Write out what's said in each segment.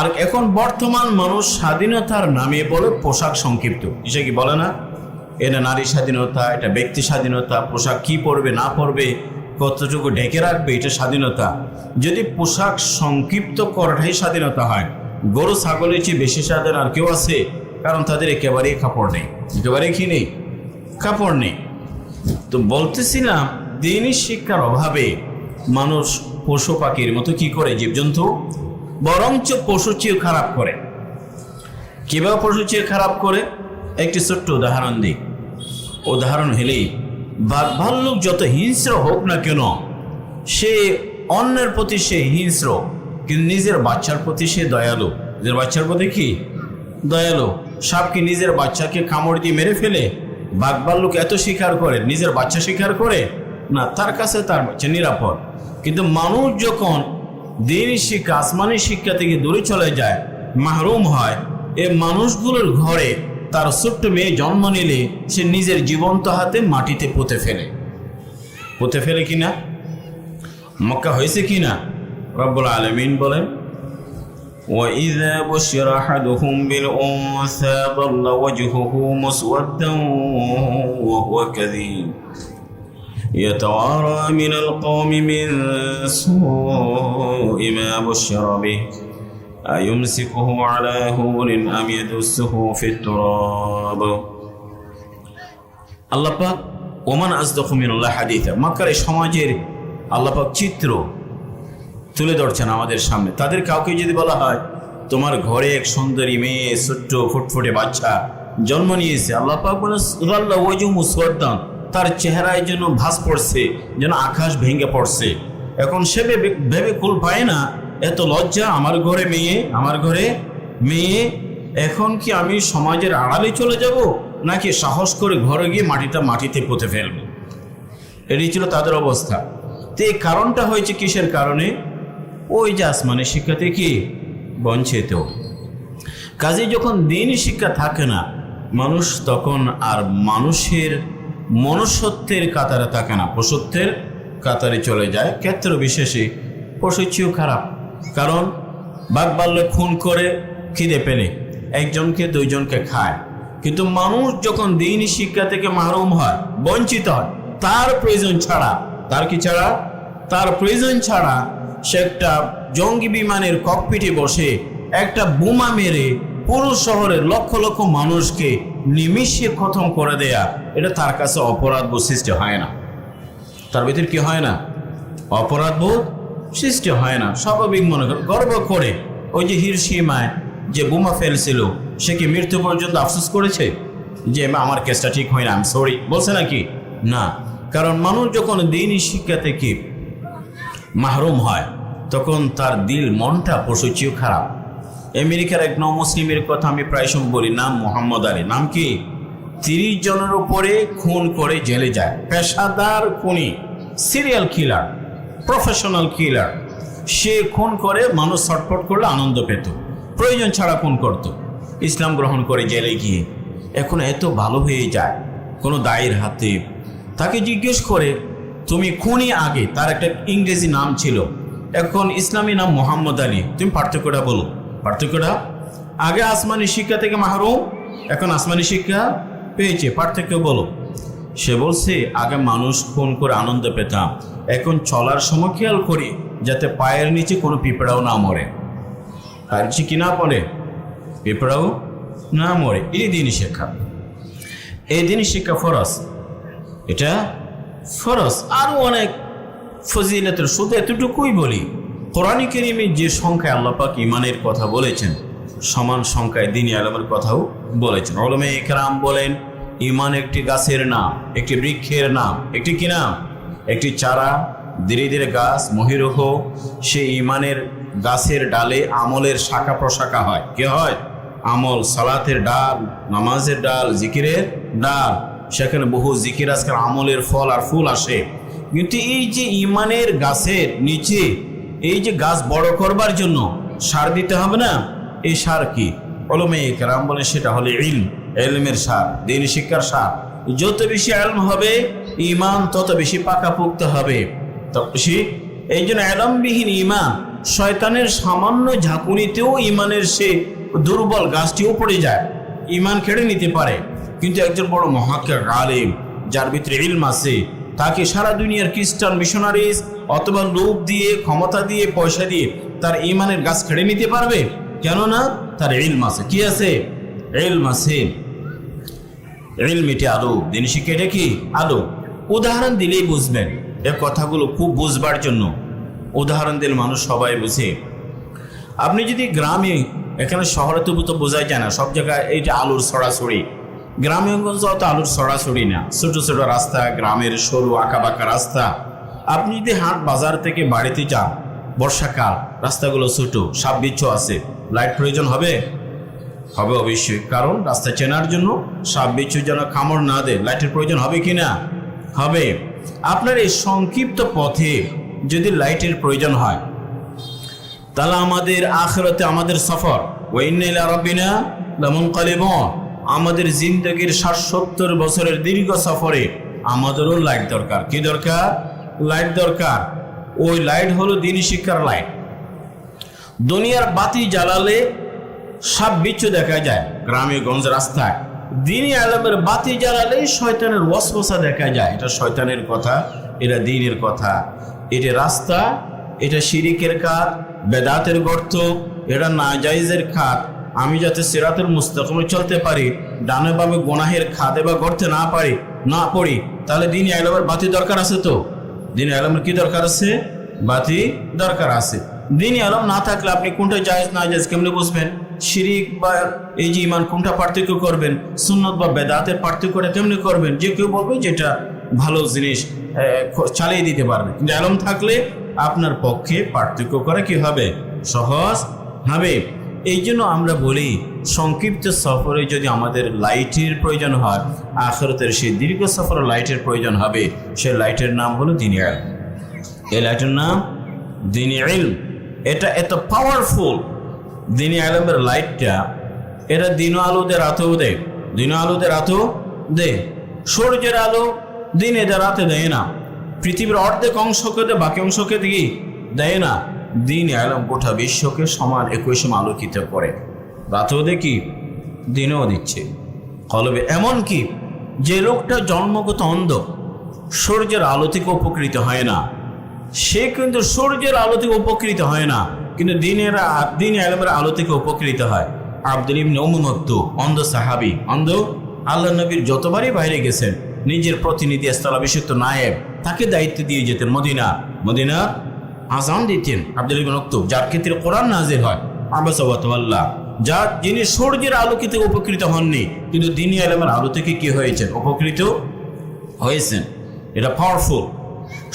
আর এখন বর্তমান মানুষ স্বাধীনতার নামে বলে পোশাক সংক্ষিপ্ত। সে কি বলে না? এটা নারী স্বাধীনতা, এটা ব্যক্তি স্বাধীনতা, পোশাক কি পরবে, না পরবে, কতটুকু ঢেকে রাখবে, এটা স্বাধীনতা। যদি পোশাক সংক্ষিপ্ত করাটাই স্বাধীনতা হয়, গরু ছাগলের চেয়ে বেশি স্বাধীন আর কেউ আছে, কারণ তাদের একেবারেই কাপড় নেই। একেবারেই কি নেই? কাপড় নেই। তো বলতেছিলাম, দিনই শিক্ষার অভাবে মানুষ পশু পাখির মতো কি করে জীবজন্তু? বরঞ্চ পশু চেয়ে খারাপ করে। কীভাবে পশু চেয়ে খারাপ করে? একটি ছোট্ট উদাহরণ দিই। উদাহরণ হলেই বাঘ ভাল্লুক যত হিংস্র হোক না কেন, সে অন্যের প্রতি সে হিংস্র, কিন্তু নিজের বাচ্চার প্রতি সে দয়ালু। নিজের বাচ্চার প্রতি কি? দয়ালু। সাপ কি নিজের বাচ্চাকে কামড় দিয়ে মেরে ফেলে? বাঘ ভাল্লুক এত শিকার করে, নিজের বাচ্চা শিকার করে? না, তার কাছে তার বাচ্চা নিরাপদ। কিন্তু মানুষ যখন দিনই শিক্ষা আসমানি শিক্ষা থেকে দূরে চলে যায় মাহরুম হয় এ মানুষগুলোর ঘরে তার ছোট্ট মেয়ে জন্ম নিলে সে নিজের জীবন্ত হাতে মাটিতে পুঁতে ফেলে পুঁতে ফেলে কিনা মক্কা হয়েছে কিনা রব্বুল আলমিন বলেন وإذا بشر أحدهم بالأنثى ظل وجهه مسودا وهو كذيب يتوارى من القوم من سوء ما بشر به أيمسكه على هون أم يدسه في التراب আল্লাহ পাক ওমান আজদখু মিনাল্লাহ হাদিথা মক্কার এই সমাজের আল্লাহ পাক চিত্র তুলে ধরছেন আমাদের সামনে তাদের কাউকে যদি বলা হয় তোমার ঘরে এক সুন্দরী মেয়ে ছোট্ট ফুটফুটে বাচ্চা জন্ম নিয়েছে আল্লাহ পাক বলে সুরাল্লাহ ওয়াজু মুসওয়াদ্দান তার চেহারায় যেন ভাস পড়ছে, যেন আকাশ ভেঙে পড়ছে। এখন সে ভেবে ভেবে কুল পায় না, এত লজ্জা আমার ঘরে মেয়ে, আমার ঘরে মেয়ে, এখন কি আমি সমাজের আড়ালে চলে যাব, নাকি সাহস করে ঘরে গিয়ে মাটিটা মাটিতে পুঁতে ফেলব? এটাই ছিল তাদের অবস্থা। তো এই কারণটা হয়েছে কিসের কারণে? ওই যে আসমানের শিক্ষা থেকে বঞ্চিত। কাজে যখন দিনই শিক্ষা থাকে না, মানুষ তখন আর মানুষের মনুষ্যত্বের কাতারে থাকে না, পশুত্বের কাতারে চলে যায়। ক্ষেত্র বিশেষে পশুর চেয়েও খারাপ, কারণ বাঘ বাল্য খুন করে খিদে পেলে, একজনকে দুইজনকে খায়। কিন্তু মানুষ যখন দিনই শিক্ষা থেকে মাহরুম হয়, বঞ্চিত হয়, তার প্রয়োজন ছাড়া, তার কি ছাড়া? তার প্রয়োজন ছাড়া সে একটা জঙ্গি বিমানের ককপিটে বসে একটা বোমা মেরে পুরো শহরের লক্ষ লক্ষ মানুষকে নিমিষে খতম করে দেয়া এটা তার কাছে অপরাধ বোধ সৃষ্টি হয় না। তার ভিতরে কি হয় না? অপরাধ বোধ সৃষ্টি হয় না। স্বাভাবিক মনে করে গর্ব করে ওই যে হিরসীমায় যে বোমা ফেলছিল সে কি মৃত্যু পর্যন্ত আফসোস করেছে? যে "মা, আমার কেসটা ঠিক হয় না আমি সরি বলছে নাকি? না। কারণ মানুষ যখন দিনই শিক্ষা থেকে মাহরুম হয় তখন তার দিল মনটা পশু চেয়েও খারাপ। আমেরিকার এক নৌ মুসলিমের কথা আমি প্রায় সময় বলি, নাম মোহাম্মদ আলী। নাম কি? তিরিশ জনের উপরে খুন করে জেলে যায়। পেশাদার খুনি সিরিয়াল কিলার প্রফেশনাল কিলার সে খুন করে, মানুষ ছটফট করলে, আনন্দ পেত। প্রয়োজন ছাড়া খুন করত। ইসলাম গ্রহণ করে জেলে গিয়ে। এখন এত ভালো হয়ে যায়, কোনো দায়ের হাতে। তাকে জিজ্ঞেস করে, তুমি খুনি আগে? তার একটা ইংরেজি নাম ছিল। এখন ইসলামী নাম মোহাম্মদ আলী। তুমি পার্থক্যটা বলো। পার্থক্যটা? আগে আসমানি শিক্ষা থেকে মাহরুম, এখন আসমানি শিক্ষা পেয়েছে। পার্থক্য বলো। সে বলছে, আগে মানুষ খুন করে আনন্দ পেতাম, এখন চলার সময় খেয়াল করি যাতে পায়ের নিচে কোনো পিঁপড়াও না মরে। পায়ের নিচে কি না পড়ে? পিঁপড়াও না মরে। এই দিনই শিক্ষা। এই দিনই শিক্ষা ফরস এটা ফরস আরও অনেক ফজিলতের শুধু এতটুকুই বলি। কোরআনী কেরিমে যে সংখ্যায় আল্লাপাক ইমানের কথা বলেছেন, সমান সংখ্যায় দিনী আলমের কথাও বলেছেন। অলমে একরাম বলেন ইমান একটি গাছের নাম, একটি বৃক্ষের নাম, একটি কি নাম? একটি চারা, ধীরে ধীরে গাছ, মহিরহ, সে ইমানের গাছের ডালে আমলের শাখা প্রশাখা হয়। কি হয়? আমল, সালাতের ডাল, নামাজের ডাল, জিকিরের ডাল। সেখানে বহু জিকির, আজকাল আমলের ফল আর ফুল আসে। কিন্তু এই যে ইমানের গাছের নিচে এই যে গাছ বড় করবার জন্য সার দিতে হবে না, এই সার কি? অলমে কেরাম বলে সেটা হলে ইল এলমের সার, দিন শিক্ষার সার। যত বেশি এলম হবে ইমান তত বেশি পাকা পাকাপোক্ত হবে। এই জন্য এলমবিহীন ইমান শয়তানের সামান্য ঝাঁকুনিতেও ইমানের সে দুর্বল গাছটিও পড়ে যায়। ইমান কেড়ে নিতে পারে। কিন্তু একজন বড় মহাক্কের আলেম, যার ভিতরে ইলম আছে তাকে সারা দুনিয়ার খ্রিস্টান মিশনারিজ অথবা লোভ দিয়ে, ক্ষমতা দিয়ে, পয়সা দিয়ে তার ইমানের গাছ কেড়ে নিতে পারবে? কেননা তার ইলম আছে। কি আছে? ইলম আছে। ইলম এটি আলো। দিন শিখে এটা কি? আলো। উদাহরণ দিলেই বুঝবেন। এ কথাগুলো খুব বুঝবার জন্য। উদাহরণ দিলে মানুষ সবাই বুঝে। আপনি যদি গ্রামে, এখানে শহরে তবু তো বোঝাই যায় না, সব জায়গায় এইটা আলুর ছড়াছড়ি গ্রামে গঞ্জ অত আলুর ছড়াছড়ি না। ছোট ছোট রাস্তা, গ্রামের সরু আঁকা বাঁকা রাস্তা। আপনি যদি হাট বাজার থেকে বাড়িতে যান, বর্ষাকাল, রাস্তাগুলো ছোট, সাপ বিচ্ছু আছে, লাইট প্রয়োজন হবে? হবে অবশ্যই, কারণ রাস্তা চেনার জন্য সাপ বিচ্ছু যেন কামড় না দেয়, লাইটের প্রয়োজন হবে কি না? হবে। আপনার এই সংক্ষিপ্ত পথে যদি লাইটের প্রয়োজন হয়, তাহলে আমাদের আখেরাতে আমাদের সফর। ওয়াইন্নাইলা রব্বিনা লামুন কালিবন আমাদের জিন্দগির ষাট সত্তর বছরের দীর্ঘ সফরে আমাদেরও লাইট দরকার। কি দরকার? লাইট দরকার। ওই লাইট হলো দিনই শিক্ষার লাইট দুনিয়ার বাতি জ্বালালে সাপ বিচ্ছু দেখা যায়, গ্রামে, গঞ্জ, রাস্তায়। দিনই আলমের বাতি জ্বালালে শয়তানের ওয়াসওয়াসা দেখা যায়। এটা শয়তানের কথা, এটা দিনের কথা। এটা রাস্তা, এটা শিরিকের কাজ, বেদাতের গর্ত, এটা নাজাইজের খাত। আমি যাতে সিরাতের মুস্তাকমে চলতে পারি, ডানে বামে গোনাহের খাদে বা গর্তে না পারি, না পড়ি, তাহলে দিন আলমের বাতি দরকার আছে তো? দিন আলমের কি দরকার আছে? বাতি দরকার আছে। দিন আলম না থাকলে আপনি কোনটা জায়েজ, না জায়েজ কেমনে বুঝবেন? শিরিক বা এই যে ইমান কোনটা পার্থক্য করবেন? সুন্নত বা বেদাতের পার্থক্যটা কেমনে করবেন? যে কেউ বলবে যেটা ভালো জিনিস চালিয়ে দিতে পারবে। কিন্তু আলম থাকলে আপনার পক্ষে পার্থক্য করা কি হবে? সহজ হবে। এই জন্য আমরা বলি, সংক্ষিপ্ত সফরে যদি আমাদের লাইটের প্রয়োজন হয়, আখরতের সেই দীর্ঘ সফরে লাইটের প্রয়োজন হবে, সে লাইটের নাম হলো দিনিয়া এই লাইটের নাম দিন এটা এত পাওয়ারফুল দিনী আলমের লাইটটা, এটা দিন আলো দে রাতেও দেয়। দিন আলো দে রাতেও দে সূর্যের আলো দিনে রাতে দেয় না। পৃথিবীর অর্ধেক অংশকে দে বাকি অংশকে দিকে দেয় না। দিন আলম গোটা বিশ্বকে সমান একই সময় আলোকিত করে। রাতেও দেখি, দিনেও দিচ্ছে। কলবে এমন কি, যে লোকটা জন্মগত অন্ধ, সূর্যের আলো থেকে উপকৃত হয় না। সে কিন্তু সূর্যের আলো থেকে উপকৃত হয় না, কিন্তু দিনের দিন আলমের আলো থেকে উপকৃত হয়। আব্দুল ইবনে উম্মুক্ত অন্ধ সাহাবি, অন্ধ আল্লাহ নবীর যতবারই বাইরে গেছেন, নিজের প্রতিনিধি স্থলাভিষিক্ত নায়েব, তাকে দায়িত্ব দিয়ে যেতেন মদিনা। মদিনা আজান দিতেন। আব্দুল ইবনে যার ক্ষেত্রে কোরআন নাজির হয়। আবাসাল্লাহ যা যিনি সূর্যের আলোকে থেকে উপকৃত হননি, কিন্তু দিনী আলমের আলো থেকে কি হয়েছেন? উপকৃত হয়েছেন। এটা পাওয়ারফুল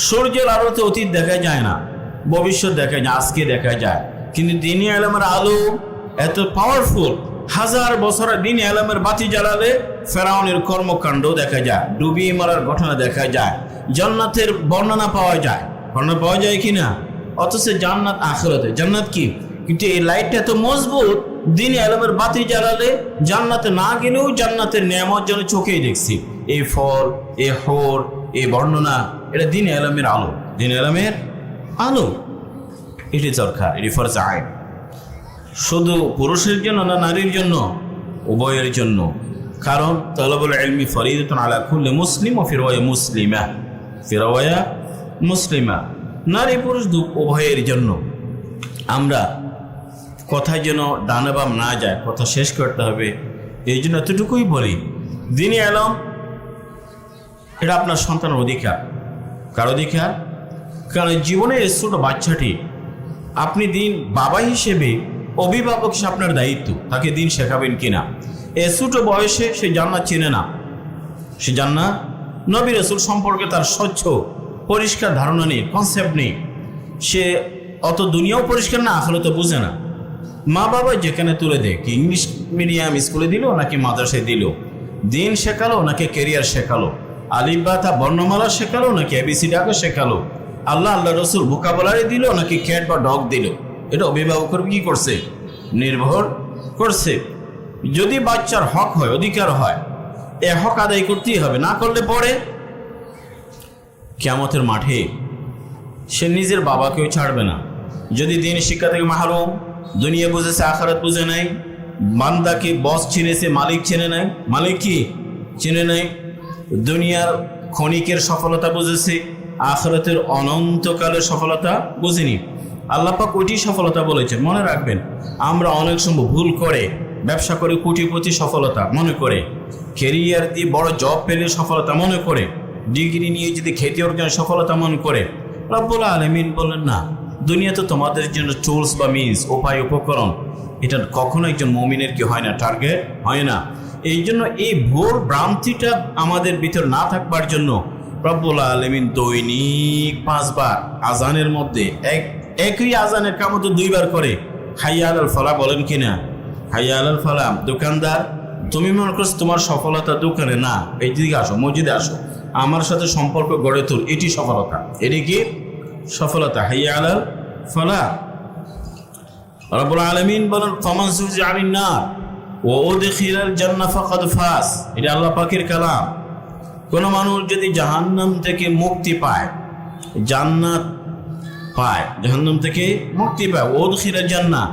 সূর্যের আলোতে অতীত দেখা যায় না, ভবিষ্যৎ দেখা যায় আজকে দেখা যায়। কিন্তু দিনী আলমের আলো এত পাওয়ারফুল হাজার বছর দিন আলমের বাতি জ্বালালে ফেরাউনের কর্মকাণ্ড দেখা যায়, ডুবিয়ে মারার ঘটনা দেখা যায়, জান্নাতের বর্ণনা পাওয়া যায়। বর্ণনা পাওয়া যায় কি না অথচ জান্নাত আখরতে। জান্নাত কি? কিন্তু এই লাইটটা এত মজবুত, দিন আলমের বাতি জ্বালালে জান্নাতে না গেলেও জান্নাতের নিয়ামত যেন চোখেই দেখছি। এই ফল এ হোর এ বর্ণনা, এটা দিন আলমের আলো। দিন আলমের আলো। এটি দরকার, এটি ফরজ আইন। শুধু পুরুষের জন্য না নারীর জন্য? উভয়ের জন্য। কারণ তলবুল এলমি ফরিদতুন আলা কুল্লি মুসলিম ও ফিরওয়া মুসলিমা। ফিরওয়া মুসলিমা, নারী পুরুষ দু- উভয়ের জন্য। আমরা কথায় যেন ডানে বাম না যায়, কথা শেষ করতে হবে। এই জন্য এতটুকুই বলি দিনই এলম এটা আপনার সন্তানের অধিকার। কার অধিকার? কারণ জীবনের এই ছোট বাচ্চাটি, আপনি দিন বাবা হিসেবে অভিভাবক হিসেবে আপনার দায়িত্ব, তাকে দিন শেখাবেন কিনা। এ ছোট বয়সে সে জান্নাত চেনে না। সে জান্নাত নবী রসুল সম্পর্কে তার স্বচ্ছ পরিষ্কার ধারণা নেই কনসেপ্ট নেই। সে অত দুনিয়াও পরিষ্কার না, আসলে তো বুঝে না। মা বাবা যেখানে তুলে দেয়, কি ইংলিশ মিডিয়াম স্কুলে দিল নাকি মাদ্রাসায় দিল? দিন শেখালো নাকি কেরিয়ার শেখালো? আলিবাতা বর্ণমালা শেখালো নাকি এবিসি ডাকে শেখালো? আল্লাহ আল্লাহ রসুল ভোকাবলারি দিল নাকি ক্যাট বা ডগ দিল? এটা অভিভাবকের কি করছে? নির্ভর করছে। যদি বাচ্চার হক হয়, অধিকার হয়, এ হক আদায় করতেই হবে। না করলে পরে কেমতের মাঠে সে নিজের বাবাকেও ছাড়বে না। যদি দিন শিক্ষা থেকে মাহরুম, দুনিয়া বুঝেছে, আখারাত বুঝে নাই, বান্দাকে বস চিনেছে, মালিক চিনে নাই, মালিক কি? চিনে নাই। দুনিয়ার ক্ষণিকের সফলতা বুঝেছে, আখরাতের অনন্তকালের সফলতা বুঝিনি। আল্লাপাক ওইটি সফলতা বলেছে, মনে রাখবেন, আমরা অনেক সময় ভুল করে, ব্যবসা করে, কোটিপতি সফলতা মনে করে কেরিয়ার দিয়ে বড় জব পেলে সফলতা মনে করে ডিগ্রি নিয়ে যদি খেতে অর্জনে সফলতা মন করে, রব্বুল আলমিন বললেন না দুনিয়া তো তোমাদের জন্য টুলস বা মিনস উপায়, উপকরণ, এটা কখনো একজন মমিনের কি হয় না? টার্গেট হয় না। এই জন্য এই ভোর ভ্রান্তিটা আমাদের ভিতর না থাকবার জন্য রব্বুল আলমিন দৈনিক পাঁচবার আজানের মধ্যে এক, একই আজানের কামত দুইবার করে, হাইয়া আল ফলা বলেন কিনা হাইয়া আল ফলা দোকানদার তুমি মনে করছ তোমার সফলতা দোকানে না? এই দিকে আসো, মসজিদে আসো। আমার সাথে সম্পর্ক গড়ে তোল, এটি সফলতা। এটি কি? সফলতা। হাইয়া আল ফলা। রব্বুল আলমিন বলেন, ফমান সুজি আমিন না ও ওদেখিলাল জান্না ফাকাদ ফাস। এটা আল্লাহ পাকের কালাম। কোন মানুষ যদি জাহান্নাম থেকে মুক্তি পায়, জান্নাত পায়, জাহান্নাম থেকে মুক্তি পায় ও ওদখিলাল জান্না,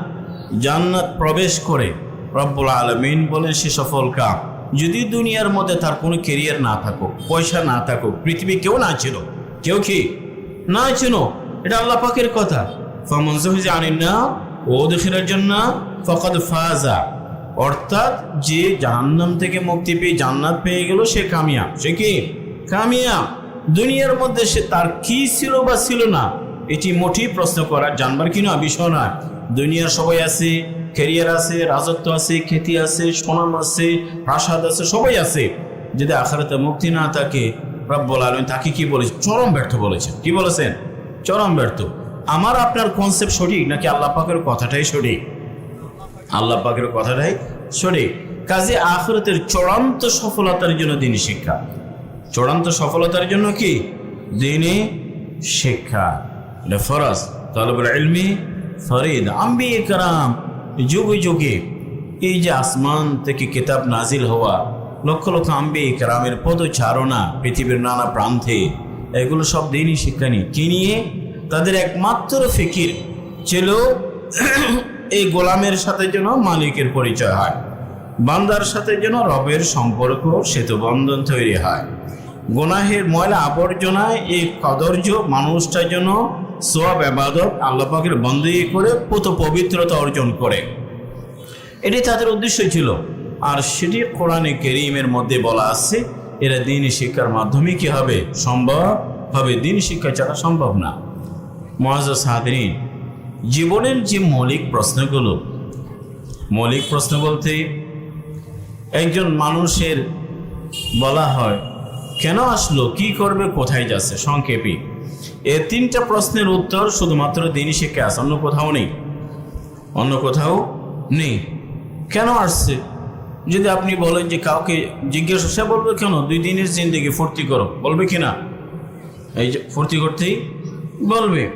জান্নাত প্রবেশ করে, রব্বুল আলমিন বলেন, সে সফল কাম। যদি দুনিয়ার মধ্যে তার কোনো কেরিয়ার না থাকুক, পয়সা না থাকুক, পৃথিবী কেউ না ছিল কেউ কি? না ছিল এটা আল্লাহ পাকের কথা। ফমন জানেন না ও দেশের জন্য ফকদ ফাজা। অর্থাৎ যে জাহান্নাম থেকে মুক্তি পেয়ে জান্নাত পেয়ে গেল, সে কামিয়া সে কি? কামিয়া দুনিয়ার মধ্যে সে তার কি ছিল বা ছিল না, এটি মোটেই প্রশ্ন করার জানবার কি না, বিষয় নয়। দুনিয়ার সবাই আছে ক্যারিয়ার আছে, রাজত্ব আছে, খ্যাতি আছে, সোনাম আছে প্রাসাদ আছে, সবাই আছে। যদি আখারাতে মুক্তি না থাকে, রব্বুল আলম তাকে কি বলেছে? চরম ব্যর্থ বলেছেন কি বলেছেন? চরম ব্যর্থ। আমার আপনার কনসেপ্ট সঠিক নাকি আল্লাহ পাকের কথাটাই সঠিক? আল্লাহ পাকের কথাটাই সঠিক। কাজে আখরতের চূড়ান্ত সফলতার জন্য দিনী শিক্ষা। চূড়ান্ত সফলতার জন্য কি? দিনী শিক্ষা। এটা তলবুল ইলমি ফরিদ আম্বি কারাম। যুগে যুগে এই যে আসমান থেকে কিতাব নাজিল হওয়া, লক্ষ লক্ষ আম্বি কারামের পদচারণা পৃথিবীর নানা প্রান্তে, এগুলো সব দিনই শিক্ষা নিয়ে, কি নিয়ে? তাদের একমাত্র ফিকির ছিল এই গোলামের সাথে যেন মালিকের পরিচয় হয়, বান্দার সাথে যেন রবের সম্পর্ক সেতুবন্ধন তৈরি হয়। গোনাহের ময়লা আবর্জনায় এই কদর্য মানুষটা যেন সোয়াব আবাদত আল্লাপাকের বন্দী করে পুত পবিত্রতা অর্জন করে। এটি তাদের উদ্দেশ্য ছিল। আর সেটি কোরআনে কেরিমের মধ্যে বলা আছে, এরা দিন শিক্ষার মাধ্যমে কি হবে? সম্ভব? হবে দিন শিক্ষা ছাড়া সম্ভব না। মহাজ সাদরিন জীবনের যে মৌলিক প্রশ্নগুলো, মৌলিক প্রশ্ন বলতে একজন মানুষের বলা হয়, কেন আসলো? কি করবে? কোথায় যাচ্ছে? সংক্ষেপে। এ তিনটা প্রশ্নের উত্তর শুধুমাত্র দিনই শিক্ষা আছে, অন্য কোথাও নেই। অন্য কোথাও নেই। কেন আসছে? যদি আপনি বলেন যে কাউকে জিজ্ঞাসা, সে বলবে কেন? দুই দিনের জিন্দিগি, ফুর্তি করো। বলবে কি না? এই যে ফুর্তি করতেই বলবে।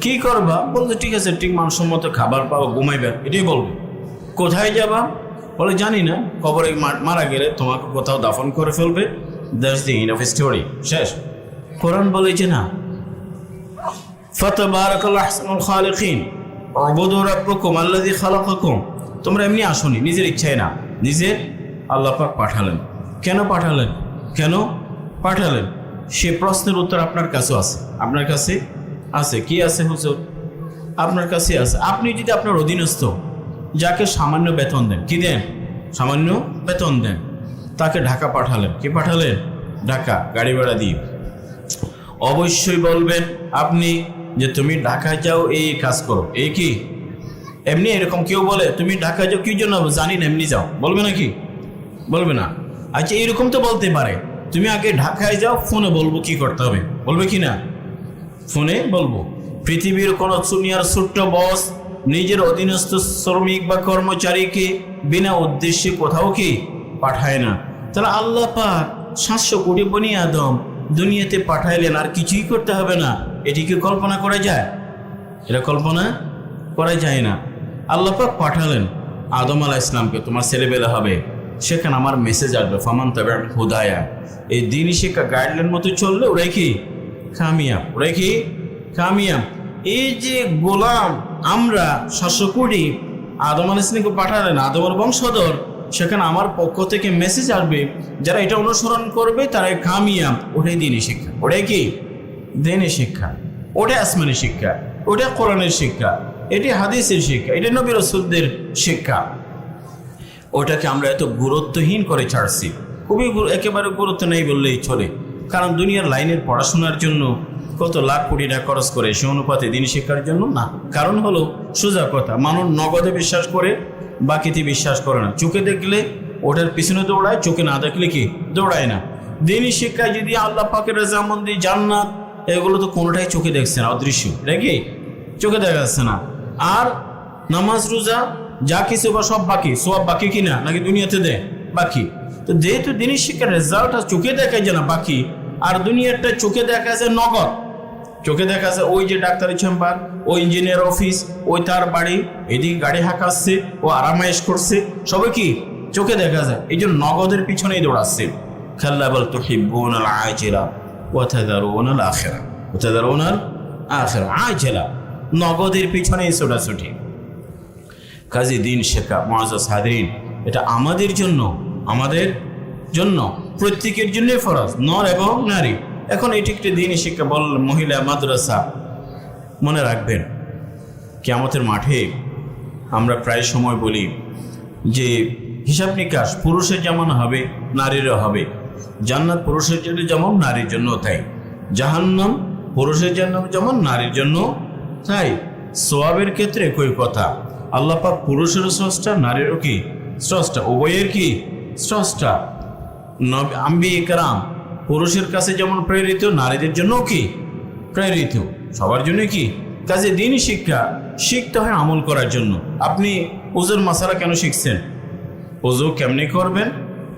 কি করবা? বলতে ঠিক আছে, ঠিক মানসম্মত খাবার পাবো ঘুমাইবে। এটাই বলবে। কোথায় যাবা? বলে, জানি না। কবরে মারা গেলে তোমাকে কোথাও দাফন করে ফেলবে। That's the end of story শেষ। কোরআন বলে যে না ফাতাবারাকাল্লাহু আহসানুল খালিকিন। উবুদু রাব্বাকুম আল্লাযী খালাকাকুম। তোমরা এমনি আসনি, নিজের ইচ্ছায় না। নিজের আল্লাহ পাক পাঠালেন। কেন পাঠালেন? কেন পাঠালেন? সে প্রশ্নের উত্তর আপনার কাছেও আছে। আপনার কাছে আছে। কি আছে হুজুর? আপনার কাছে আছে। আপনি যদি আপনার অধীনস্থ, যাকে সামান্য বেতন দেন, কি দেন? সামান্য বেতন দেন। তাকে ঢাকা পাঠালেন। কি পাঠালেন? ঢাকা গাড়ি ভাড়া দিয়ে। অবশ্যই বলবেন, আপনি যে তুমি ঢাকায় যাও, এই কাজ করো। এই কি? এমনি এরকম কেউ বলে, তুমি ঢাকায় যাও, কি জন্য? জানি না, এমনি যাও। বলবে নাকি? বলবে না। আচ্ছা এরকম তো বলতে পারে। তুমি আগে ঢাকায় যাও, ফোনে বলব কি করতে হবে। বলবে কি না? ফোনে বলব। পৃথিবীর কোনো সুনিয়ার ছোট্ট বস, নিজের অধীনস্থ শ্রমিক বা কর্মচারীকে বিনা উদ্দেশ্যে কোথাও কি পাঠায় না। তাহলে আল্লাহ পাক সাতশো কোটি বনি আদম দুনিয়াতে পাঠাইলেন, আর কিছুই করতে হবে না। এটিকে কল্পনা করা যায়? এটা কল্পনা করা যায় না। আল্লাহ পাক পাঠালেন, আদম আলাহ ইসলামকে তোমার ছেলেবেলা হবে। সেখানে আমার মেসেজ আসবে, ফামান তবে হুদায়া। এই দিনই শিক্ষা গাইডলাইন মতো চললে ওরাই কি? কামিয়াব। ওরাই কি? কামিয়াব। এই যে গোলাম, আমরা সাতশো কোটি আদম আল ইসলামকে পাঠালেন, আদমের বংশধর, সেখানে আমার পক্ষ থেকে মেসেজ আসবে, যারা এটা অনুসরণ করবে, তারাই কামিয়াব। ওটাই দিনই শিক্ষা। ওটাই কি? দিনই শিক্ষা, ওটা আসমানি শিক্ষা, ওটা কোরআনের শিক্ষা, এটি হাদিসের শিক্ষা, এটা নবী রসুলদের শিক্ষা। ওটাকে আমরা এত গুরুত্বহীন করে ছাড়ছি। খুবই একেবারে গুরুত্ব নেই বললেই চলে। কারণ দুনিয়ার লাইনের পড়াশোনার জন্য কত লাখ কোটি টাকা খরচ করে সে অনুপাতে দিন শিক্ষার জন্য না। কারণ হলো, সোজা কথা, মানুষ নগদে বিশ্বাস করে, বাকিতে বিশ্বাস করে না। চোখে দেখলে ওটার পিছনে দৌড়ায়, চোখে না দেখলে কি? দৌড়ায় না। দিনই শিক্ষায় যদি আল্লাহ পাকের রেজামন্দি জান্নাত এগুলো তো কোনোটাই চোখে দেখছে না, অদৃশ্য, এটা কি? চোখে দেখা যাচ্ছে না। আর নামাজ, রোজা, যা কিছু বা সব বাকি সব বাকি কিনা, নাকি দুনিয়াতে দেয়? বাকি। তো যেহেতু দিনের শিক্ষার রেজাল্টটা চোখে দেখায় যে না, বাকি, আর দুনিয়ারটা চোখে দেখা যায় নগদ। চোখে দেখা যায় ওই যে ডাক্তারের চেম্বার ওই ইঞ্জিনিয়ার অফিস ওই তার বাড়ি, এদিকে গাড়ি হাঁকাচ্ছে, ও আরামায়েশ করছে। সবে কি? চোখে দেখা যায়। এই জন্য নগদের পিছনেই দৌড়াচ্ছে। বল তো হিব্বুন আল আজেরা ওয়াথাদারুন আল আখেরা ওয়াথাদারুন আল আখেরা আজেলা নগদের পিছনেই ছোটাছুটি। কাজী দিন শেখা মহাজাজ হাদিন এটা আমাদের জন্য আমাদের জন্য, প্রত্যেকের জন্যই ফরজ, নর এবং নারী। এখন এটি একটি দিনই শিক্ষা বল মহিলা মাদ্রাসা। মনে রাখবেন, কেয়ামতের মাঠে আমরা প্রায় সময় বলি যে হিসাব নিকাশ পুরুষের যেমন হবে, নারীরও হবে। জান্নাত পুরুষের জন্য যেমন, নারীর জন্য তাই। জাহান্নাম পুরুষের জন্য যেমন, নারীর জন্য তাই। সোয়াবের ক্ষেত্রে একই কথা। আল্লাপাক পুরুষেরও স্রষ্টা, নারীরও কি? স্রষ্টা। উভয়ের কি? স্রষ্টা। আম্বি একরাম, পুরুষের কাছে যেমন প্রেরিত, নারীদের জন্য কি? প্রেরিত। সবার জন্য কি? কাজে দিনই শিক্ষা। শিখতে হয় আমল করার জন্য। আপনি ওজোর মাসালা কেন শিখছেন? ওজো কেমনি করবেন?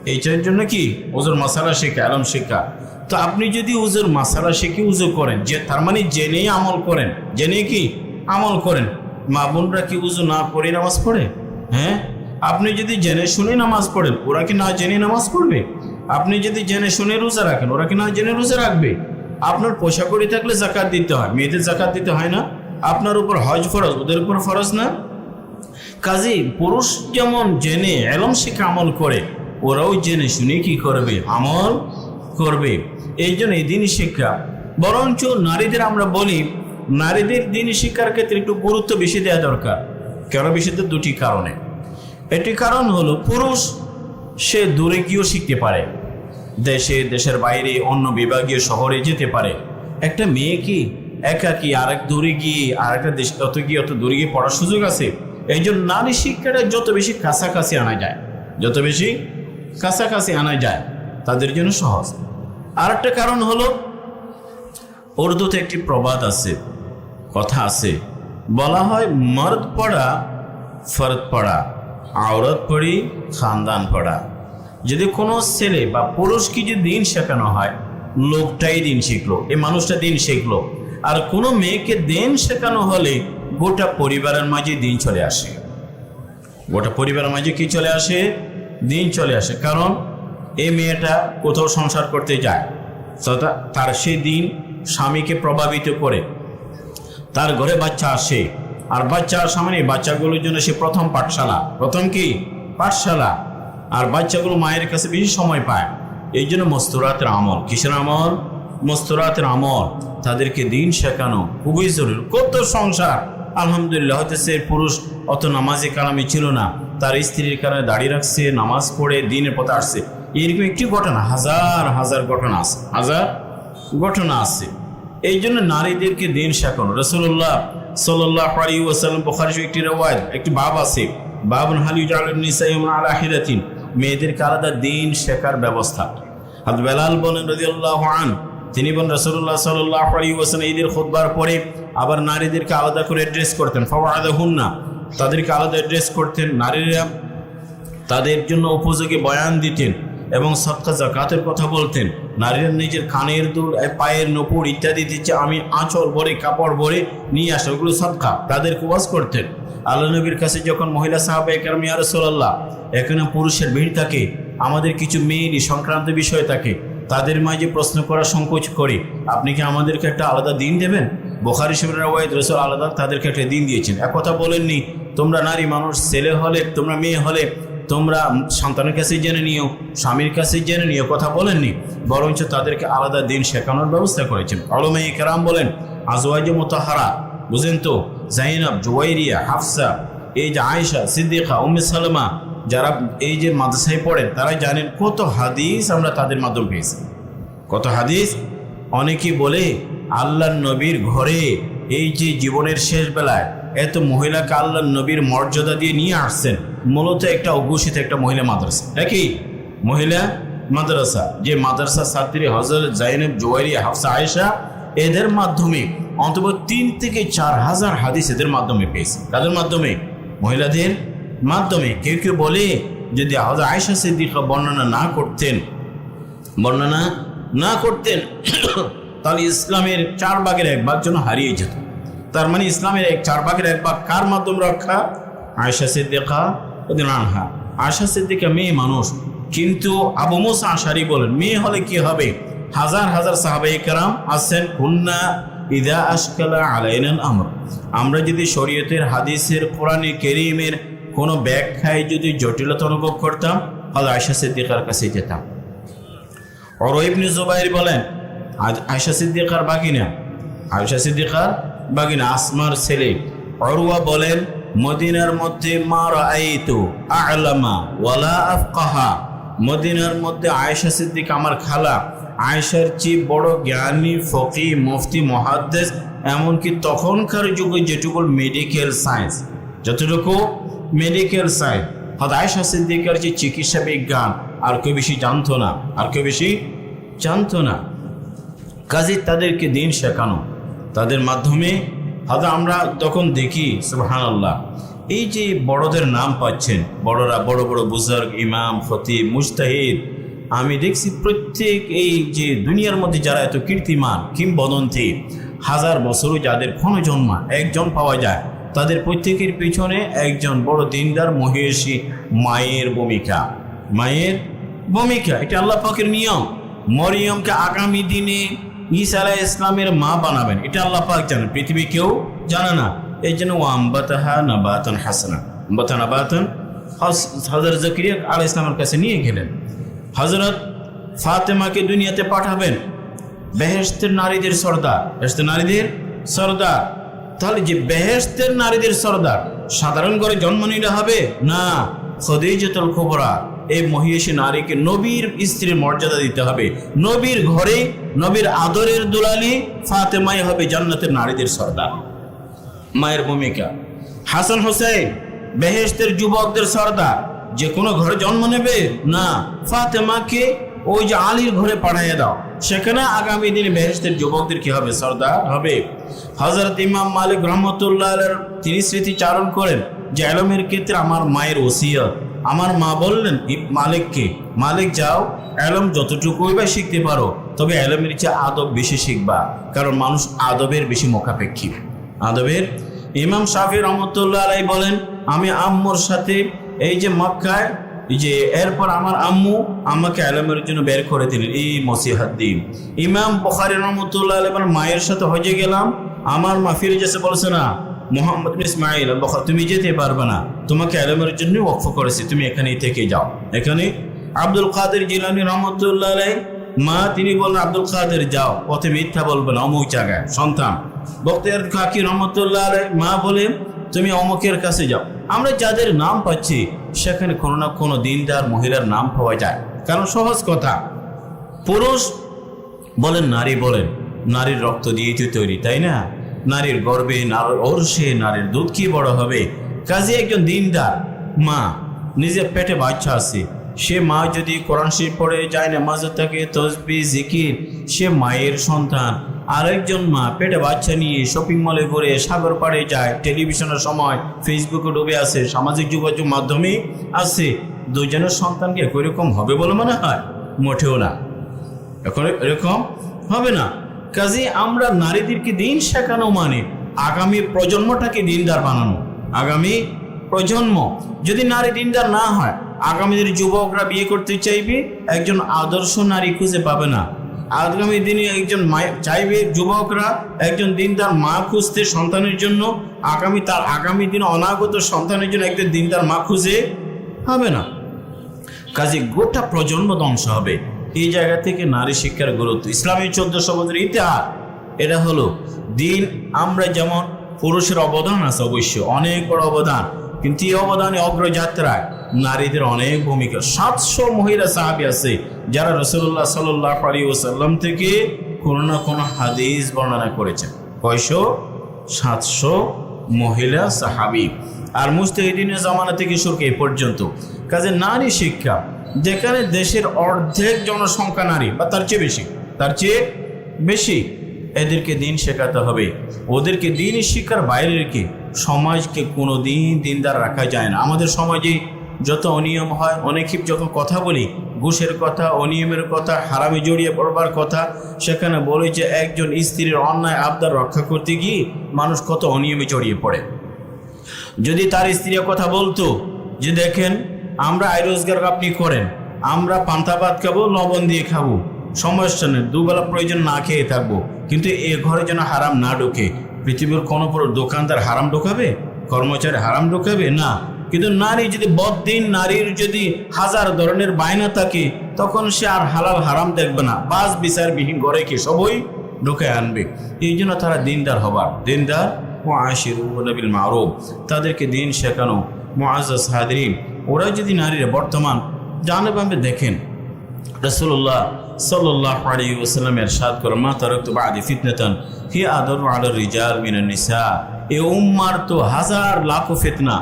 এইটার জন্য কি? ওজোর মাসালা শেখা, আলম শেখা। তো আপনি যদি উজুর মাসালা শিখে উজু করেন, যে তার মানে জেনে আমল করেন। জেনে কি? আমল করেন। মা বোনরা কি উজু না করে নামাজ পড়ে? হ্যাঁ? আপনি যদি জেনে শুনে নামাজ পড়েন, ওরা কি না জেনে নামাজ পড়বে? আপনি যদি জেনে শুনে রোজা রাখেন, ওরা কি না জেনে রোজা রাখবে? আপনার পয়সা করি থাকলে জাকাত দিতে হয়, মেয়েদের জাকাত দিতে হয় না? আপনার উপর হজ ফরজ, ওদের উপর ফরজ না? কাজী, পুরুষ যেমন জেনে এলম শিখে আমল করে ওরাও জেনে শুনে কি করবে? আমল করবে। এই জন্য এই দিনই শিক্ষা। বরঞ্চ নারীদের আমরা বলি, নারীদের দিন শিক্ষার ক্ষেত্রে একটু গুরুত্ব বেশি দেওয়া দরকার। কেন বেশি তো দুটি কারণে। একটি কারণ হলো, পুরুষ, সে দূরে গিয়েও শিখতে পারে। দেশে, দেশের বাইরে, অন্য বিভাগীয় শহরে যেতে পারে। একটা মেয়ে কি একা কি আরেক দূরে গিয়ে, আরেকটা দেশ অত গিয়ে, অত দূরে গিয়ে পড়ার সুযোগ আছে? এই জন্য নারী শিক্ষাটা যত বেশি কাছাকাছি আনা যায়, যত বেশি কাছাকাছি আনা যায়। তাদের জন্য সহজ। আর একটা কারণ হলো, উর্দুতে একটি প্রবাদ আছে, কথা আছে। বলা হয়, মর্দ পড়া, ফরদ পড়া। আওরত পড়ি, খানদান পড়া। যদি কোনো ছেলে বা পুরুষকে যদি দিন শেখানো হয়, লোকটাই দিন শিখলো, এই মানুষটা দিন শিখলো। আর কোনো মেয়েকে দিন শেখানো হলে গোটা পরিবারের মাঝে দিন চলে আসে। গোটা পরিবারের মাঝে কি চলে আসে? দিন চলে আসে। কারণ এই মেয়েটা কোথাও সংসার করতে যায়। তার সেই দিন স্বামীকে প্রভাবিত করে। তার ঘরে বাচ্চা আসে। আর বাচ্চা আসা সামনে বাচ্চাগুলোর জন্য সে প্রথম পাঠশালা। প্রথম কি? পাঠশালা। আর বাচ্চাগুলো মায়ের কাছে বেশি সময় পায়। এই জন্য মস্তরাতের আমল। কিসের আমল? মস্তরাতের আমল। তাদেরকে দিন শেখানো। খুবই জরুরি। কত সংসার। আলহামদুলিল্লাহ, হয়তো সে পুরুষ, অত নামাজে কালামি ছিল না। তার স্ত্রীর কারণে দাঁড়িয়ে রাখছে, নামাজ পড়ে, দিনের পথে আসছে। এরকম একটি ঘটনা, হাজার হাজার ঘটনা আছে, হাজার ঘটনা আছে। এই জন্য নারীদেরকে দিন শেখানো রসুল্লাহ সাল্লাহ আলী ওসাল্লাম বখারি একটি রেওয়াজ একটি বাব আছে। বাবন হালি আলা মেয়েদেরকে আলাদা দিন শেখার ব্যবস্থা। হাত বেলাল বলেন রদিয়াল্লাহ আন, তিনি বলেন রসুল্লাহ সাল্লাহ আলী ওসালাম ঈদের খোদবার পরে আবার নারীদেরকে আলাদা করে ড্রেস করতেন। ফওয়াদা হুন না তাদেরকে আলাদা ড্রেস করতেন, নারীরা তাদের জন্য উপযোগী বয়ান দিতেন এবং সৎকা জাকাতের কথা বলতেন। নারীরা নিজের কানের দুল পায়ের নপুর ইত্যাদি দিচ্ছে, আমি আঁচল ভরে, কাপড় ভরে নিয়ে আসা, ওগুলো সৎকা তাদের কুবাস করতেন। আল্লাহ নবীর কাছে যখন মহিলা সাহাবে একরম ইয়ারসোল্লাহ এখানে পুরুষের ভিড় থাকে, আমাদের কিছু মেয়েরই সংক্রান্ত বিষয় থাকে, তাদের মাঝে প্রশ্ন করা সংকোচ করে, আপনি কি আমাদেরকে একটা আলাদা দিন দেবেন? বোখারি শিবের ওয়াইদ রসুল আলাদা তাদেরকে একটা দিন দিয়েছেন। এক কথা বলেননি, তোমরা নারী, মানুষ, ছেলে হলে, তোমরা মেয়ে হলে, তোমরা সন্তানের কাছে জেনে নিও, স্বামীর কাছে জেনে নিও, কথা বলেননি। বরঞ্চ তাদেরকে আলাদা দিন শেখানোর ব্যবস্থা করেছেন। অলমাই কেরাম বলেন, আজওয়াজ মোতাহারা, বুঝেন তো, জাইনাব জুয়াইরিয়া হাফসা, এই যে আয়েশা, সিদ্দিকা, উম্মে সালমা, যারা এই যে মাদ্রাসায় পড়েন, তারা জানেন কত হাদিস আমরা তাদের মাধ্যমে পেয়েছি। কত হাদিস? অনেকে বলে আল্লাহ নবীর ঘরে এই যে জীবনের শেষ বেলায় এত মহিলাকে আল্লাহ নবীর মর্যাদা দিয়ে নিয়ে আসছেন, মূলত একটা অঘোষিত একটা মহিলা মাদ্রাসা। নাকি মহিলা মাদ্রাসা, যে মাদ্রাসা ছাত্রী হজরত জাইনব জোয়ারি হাফসা আয়েশা, এদের মাধ্যমে অন্তত তিন থেকে চার হাজার হাদিস এদের মাধ্যমে পেয়েছে। তাদের মাধ্যমে? মহিলাদের মাধ্যমে। কেউ কেউ বলে যদি হজরত আয়েশা সিদ্দিকা বর্ণনা না করতেন, বর্ণনা না করতেন তাহলে ইসলামের চার ভাগের এক ভাগ যেন হারিয়ে যেত। তার মানে ইসলামের এক চার ভাগের এক ভাগ কার মাধ্যম রক্ষা? আয়সা সিদ্দিকা আনহা। আয়সা সিদ্দিকা মেয়ে মানুষ, কিন্তু আবু মোসা আশারি বলেন, মেয়ে হলে কি হবে? হাজার হাজার সাহাবাই কারাম আছেন হুন্না ইদা আশকালা আলাইনান আমর আমরা যদি শরীয়তের হাদিসের কোরআনে কেরিমের কোনো ব্যাখ্যায় যদি জটিলতা অনুভব করতাম, তাহলে আয়সা সিদ্দিকার কাছে যেতাম। অর ইবনে জুবাইর বলেন আয়সা সিদ্দিকার বাগিনা আয়সা সিদ্দিকার বাগিনা, আসমার ছেলে। অরুয়া বলেন, মদিনার মধ্যে মার রাআইতু আ'লামা ওয়ালা আফকাহা। মদিনার মধ্যে আয়েশা সিদ্দিক আমার খালা। আয়েশার চেয়ে বড় জ্ঞানী ফকি মুফতি মহাদ্দেশ এমনকি তখনকার যুগে যেটুকু মেডিকেল সায়েন্স যতটুকু মেডিকেল সায়েন্স হয়তো আয়েশা সিদ্দিকার যে চিকিৎসা বিজ্ঞান আর কেউ বেশি জানতো না, আর কেউ বেশি জানতো না। কাজে তাদেরকে দিন শেখানো, তাদের মাধ্যমে হয়তো আমরা তখন দেখি সুবহান আল্লাহ এই যে বড়দের নাম পাচ্ছেন, বড়রা বড় বড় বুজুর্গ, ইমাম ফতিব মুস্তাহিদ আমি দেখছি প্রত্যেক এই যে দুনিয়ার মধ্যে যারা এত কীর্তিমান, কিংবদন্তি, হাজার বছরও যাদের ক্ষণ জন্মা, একজন পাওয়া যায়, তাদের প্রত্যেকের পিছনে একজন বড় দিনদার, মহিষী, মায়ের ভূমিকা। মায়ের ভূমিকা, এটা আল্লাহ পাকের নিয়ম। মরিয়মকে আগামী দিনে ঈসা আলাহ ইসলামের মা বানাবেন। এটা আল্লাহ পাক জানেন। পৃথিবী কেউ জানে না। এই জন্য ও নাবাতন হাসানা। আম্বাতা নাবাতন হজরত জকিরিয়া আলাহ ইসলামের কাছে নিয়ে গেলেন। হজরত ফাতেমাকে দুনিয়াতে পাঠাবেন। বেহেস্তের নারীদের সর্দার। বেহেস্তের নারীদের সর্দার। তাহলে যে বেহেস্তের নারীদের সর্দার, সাধারণ করে জন্ম নিলে হবে? না। খদিজাতুল কুবরা। এই মহিষী নারীকে নবীর স্ত্রীর মর্যাদা দিতে হবে। নবীর ঘরে, নবীর আদরের দুলালি ফাতেমাই হবে জান্নাতের নারীদের সর্দার। মায়ের ভূমিকা, হাসান হোসেন বেহেস্তের যুবকদের সর্দার। যে কোনো ঘরে জন্ম নেবে? না। ফাতেমাকে ওই যে আলীর ঘরে পাঠাইয়ে দাও। সেখানে আগামী দিনে বেহেস্তের যুবকদের কি হবে? সর্দার হবে। হজরত ইমাম মালিক রহমতুল্লাহ তিনি স্মৃতিচারণ করেন যে আলমের ক্ষেত্রে আমার মায়ের ওসিয়ত। আমার মা বললেন মালিককে, মালিক যাও অ্যালম যতটুকুই বা শিখতে পারো, তবে এলমের চেয়ে আদব বেশি শিখবা, কারণ মানুষ আদবের বেশি মুখাপেক্ষী। আদবের ইমাম শাফি রহমতুল্লাহ আলাই বলেন, আমি আম্মুর সাথে এই যে মক্কায়, এই যে এরপর আমার আম্মু আমাকে আলমের জন্য বের করে দিলেন, এই মসিহাত দিন। ইমাম বখারি রহমতুল্লাহ বলেন, মায়ের সাথে হজে গেলাম, আমার মা ফিরে যেতে বলছে, না মোহাম্মদ ইসমাইল বখা তুমি যেতে পারবে না। তোমাকে আলমের জন্য ওয়াকফ করেছি, তুমি এখানেই থেকে যাও। এখানে আব্দুল কাদের জিলানি রহমতুল্লাহ মা তিনি বললেন, আব্দুল কাদের যাও। পথে মিথ্যা বলবে না, অমুক জায়গায়, সন্তান। বক্তের কাকি রহমতুল্লাহ মা বলে তুমি অমুকের কাছে যাও। আমরা যাদের নাম পাচ্ছি, সেখানে কোনো না কোনো দিনদার মহিলার নাম পাওয়া যায়। কারণ সহজ কথা, পুরুষ বলেন, নারী বলেন, নারীর রক্ত দিয়েই তো তৈরি, তাই না? নারীর গর্বে নারীর ওরসে নারীর দুধ কি বড় হবে? কাজে একজন দিনদার, মা, নিজের পেটে বাচ্চা আছে। সে মা যদি কোরআন শরীফ পড়ে, যায় না মাঝে থাকে তসবি, জিকির, সে মায়ের সন্তান। আরেকজন মা পেটে বাচ্চা নিয়ে শপিং মলে ঘুরে সাগর পাড়ে যায়, টেলিভিশনের সময় ফেসবুকে ডুবে আছে, সামাজিক যোগাযোগ মাধ্যমে আছে। দুজনের সন্তানকে একই রকম হবে বলে মনে হয়? মোটেও না। এখন এরকম হবে না। কাজে আমরা নারীদেরকে দিন শেখানো মানে আগামী প্রজন্মটাকে দিনদার বানানো। আগামী প্রজন্ম, যদি নারী দিনদার না হয়, আগামী যুবকরা বিয়ে করতে চাইবে, একজন আদর্শ নারী খুঁজে পাবে না। আগামী দিনে একজন চাইবে যুবকরা একজন দিনদার মা খুঁজতে সন্তানের জন্য, আগামী তার আগামী দিনে অনাগত সন্তানের জন্য একজন দিনদার মা খুঁজে হবে না। কাজে গোটা প্রজন্ম ধ্বংস হবে। এই জায়গা থেকে নারী শিক্ষার গুরুত্ব। ইসলামী চোদ্দশো বছরের ইতিহাস। এটা হলো দিন, আমরা যেমন পুরুষের অবদান আছে অবশ্য অনেক বড় অবদান। কিন্তু এই অবদানে অগ্রযাত্রায় নারীদের অনেক ভূমিকা। সাতশো মহিলা সাহাবি আছে, যারা রসুল্লাহ সাল্লাহ আলী ওসাল্লাম থেকে কোনো না কোনো হাদিস বর্ণনা করেছেন। কয়শো? সাতশো মহিলা সাহাবি। আর মুস্তাহিদিনের জামানা থেকে শুরু এ পর্যন্ত। কাজে নারী শিক্ষা যেখানে দেশের অর্ধেক জনসংখ্যা নারী, বা তার চেয়ে বেশি, তার চেয়ে বেশি, এদেরকে দিন শেখাতে হবে। ওদেরকে দিন শিক্ষার বাইরে রেখে সমাজকে কোনো দিন দিনদার রাখা যায় না। আমাদের সমাজে যত অনিয়ম হয় অনেকেই যখন কথা বলি, ঘুষের কথা, অনিয়মের কথা, হারামে জড়িয়ে পড়বার কথা, সেখানে বলে যে একজন স্ত্রীর অন্যায় আবদার রক্ষা করতে গিয়ে মানুষ কত অনিয়মে জড়িয়ে পড়ে। যদি তার স্ত্রী কথা বলতো, যে দেখেন আমরা আয় রোজগার আপনি করেন। আমরা পান্তা ভাত খাব, লবণ দিয়ে খাব। সমস্যা নেই দুবেলা প্রয়োজন না খেয়ে থাকব। কিন্তু এ ঘরে যেন হারাম না ঢোকে। পৃথিবীর কোনো দোকানদার হারাম ঢোকাবে? কর্মচারী হারাম ঢোকাবে? না। কিন্তু নারী যদি বদিন নারীর যদি হাজার ধরনের বায়না থাকে, তখন সে আর হালাল হারাম দেখবে না। বাস বিচারবিহীন ঘরে কি সবই ঢুকে আনবে? এই জন্য তারা দিনদার হবার। দিনদার ও আশির মারুব তাদেরকে দিন শেখানো। মোয়াজ হাদরিন ওরা যদি নারীরা বর্তমান জানে বামে দেখেন রসুল্লাহ সাল্লাহ আলী সাদ করে, মা তারক বাদি ফিতনেতন, হি আদর আদর রিজাল মিনান নিসা। এ উম্মার তো হাজার লাখো ফিতনা।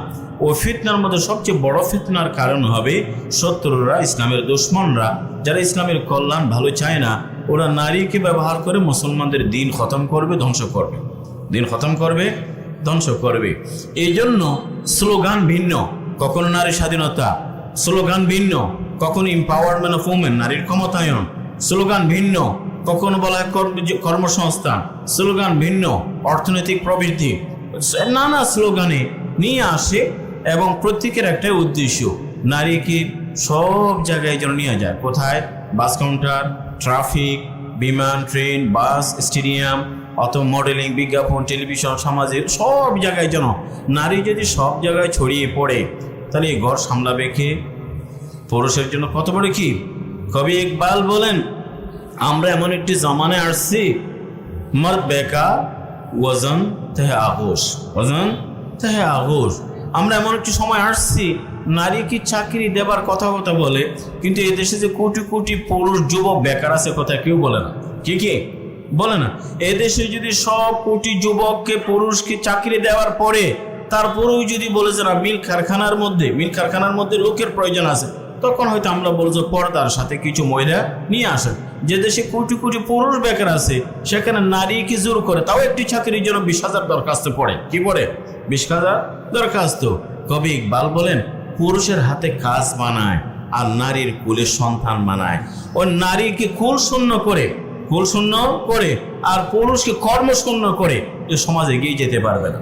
ও ফিতনার মধ্যে সবচেয়ে বড় ফিতনার কারণ হবে শত্রুরা, ইসলামের দুশ্মনরা। যারা ইসলামের কল্যাণ ভালো চায় না, ওরা নারীকে ব্যবহার করে মুসলমানদের দিন খতম করবে, ধ্বংস করবে। দিন খতম করবে, ধ্বংস করবে। এই জন্য স্লোগান ভিন্ন। কখনো নারী স্বাধীনতা, স্লোগান ভিন্ন, কখনো এম্পাওয়ারমেন্ট অফ উমেন নারীর ক্ষমতায়ন, স্লোগান ভিন্ন, কখনো বলা হয় কর্ম- কর্মসংস্থান, স্লোগান ভিন্ন, অর্থনৈতিক প্রবৃদ্ধি নানা স্লোগানে নিয়ে আসে এবং প্রত্যেকের একটাই উদ্দেশ্য নারীকে সব জায়গায় যেন নিয়ে যায়, কোথায়? বাস কাউন্টার ট্রাফিক বিমান ট্রেন বাস স্টেডিয়াম অত মডেলিং বিজ্ঞাপন টেলিভিশন সামাজিক সব জায়গায় যেন নারী যদি সব জায়গায় ছড়িয়ে পড়ে, তাহলে এই ঘর সামলাবে কে? পুরুষের জন্য কত বড় কি? কবি ইকবাল বলেন, আমরা এমন একটি জমানায় আসছি মর্দ বেকার ওজন তেহে আঘোষ ওজন তেহে আঘোষ আমরা এমন একটি সময় আসছি নারীকে চাকরি দেবার কথা কথা বলে, কিন্তু এই দেশে যে কোটি কোটি পুরুষ, যুবক, বেকার আছে, কথা কেউ বলে না। কি কি? বলে না। এদেশে যদি সব কোটি যুবককে পুরুষকে চাকরি দেওয়ার পরে তারপরেও যদি বলে যে না, মিল কারখানার মধ্যে, মিল কারখানার মধ্যে লোকের প্রয়োজন আছে, তখন হয়তো আমরা বলব পর্দার সাথে কিছু মহিলা নিয়ে আসেন। যে দেশে কোটি কোটি পুরুষ বেকার আছে, সেখানে নারীকে জোর করে? তাও একটি চাকরির জন্য বিশ হাজার দরখাস্ত পড়ে। কি পড়ে? বিশ হাজার দরখাস্ত। কবি ইকবাল বলেন, পুরুষের হাতে কাজ বানায় আর নারীর কুলের সন্তান বানায় ও নারীকে কুল শূন্য করে? কুল শূন্য করে, আর পুরুষকে কর্মশূন্য করে, এ সমাজ এগিয়ে যেতে পারবে না।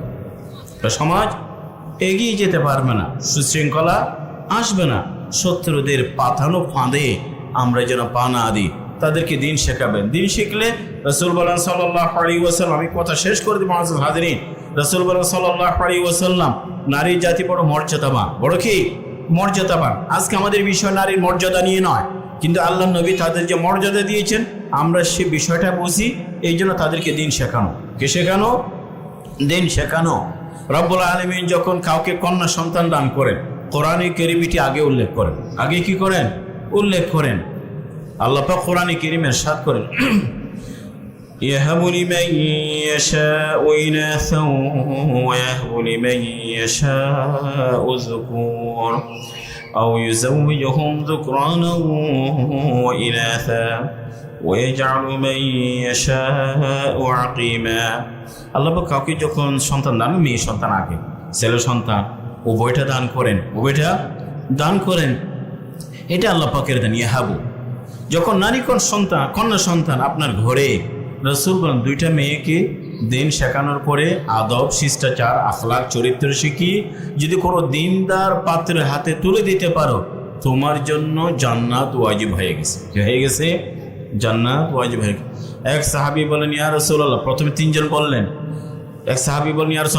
সমাজ এগিয়ে যেতে পারবে না, সুশৃঙ্খলা আসবে না। শত্রুদের পাতানো ফাঁদে আমরা যেন পা না দিই, তাদেরকে দিন শেখাবেন। দিন শিখলে রসুল বলেন সাল্লাহ ওয়াসাল্লাম, আমি কথা শেষ করে দিব হাজরিন। রসুল বলেন সাল্লাহ ওয়াসাল্লাম নারী জাতি বড় মর্যাদাবান। বড় কি? মর্যাদাবান। আজকে আমাদের বিষয় নারীর মর্যাদা নিয়ে নয়। কিন্তু আল্লাহ নবী তাদের যে মর্যাদা দিয়েছেন আমরা সে বিষয়টা বুঝি এই জন্য তাদেরকে দিন শেখানো কে শেখানো দিন শেখানো রব্বুল আলমিন যখন কাউকে কন্যা সন্তান দান করেন কোরআনে কেরিমিটি আগে উল্লেখ করেন আগে কি করেন উল্লেখ করেন আল্লাহ পাক কোরআনে কেরিমের সাত করেন يهب لمن يشاء إناثا ويهب لمن يشاء الذكور أو يزوجهم ذكرانا وإناثا ويجعل من يشاء عقيما আল্লাহ পাক কাউকে যখন সন্তান দান মেয়ে সন্তান আগে ছেলে সন্তান উভয়টা দান করেন উভয়টা দান করেন এটা আল্লাহ পাকের দান ইয়াহাবু যখন নারী কোন সন্তান কন্যা সন্তান আপনার ঘরে রসুল বলেন দুইটা মেয়েকে দিন শেখানোর পরে আদব, শিষ্টাচার আখলাক চরিত্র শিখি। যদি কোনো দিনদার পাত্রের হাতে তুলে দিতে পারো, তোমার জন্য জান্নাত ওয়াজিব হয়ে গেছে। হয়ে গেছে? জান্নাত ওয়াজিব হয়ে গেছে। এক সাহাবি বলেন ইয়ার রসুল্লাহ প্রথমে তিনজন বললেন। এক সাহাবি বলেন, ইয়া রাসূল